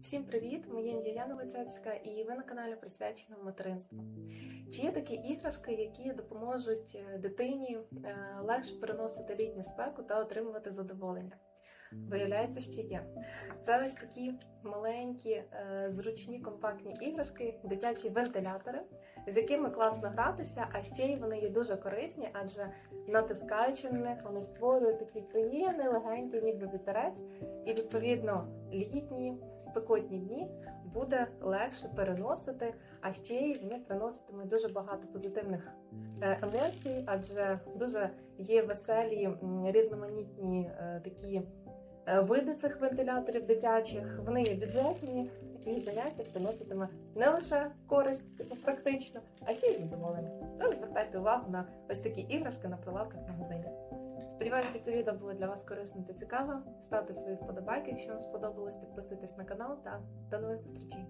Всім привіт! Моє ім'я Яна Лицецька і ви на каналі Присвячено материнству. Чи є такі іграшки, які допоможуть е, дитині е, легше переносити літню спеку та отримувати задоволення? Виявляється, що є. Це ось такі маленькі, е, зручні, компактні іграшки, дитячі вентилятори, з якими класно гратися, а ще й вони є дуже корисні, адже натискаючи на них, вони створюють такі приємний, легенький, ніби вітерець, і відповідно літні спекотні дні буде легше переносити, а ще й вони приноситимуть дуже багато позитивних е, емоцій, адже дуже є веселі різноманітні е, такі е, види цих вентиляторів дитячих. Вони є бюджетні, і заняття приноситиме не лише користь типу, практично, а ще й задоволення. Тож звертайте увагу на ось такі іграшки на прилавках магазині. Сподіваюся, це відео було для вас корисним та цікавим. Ставте свої вподобайки, якщо вам сподобалось, підписуйтесь на канал та до нових зустрічей.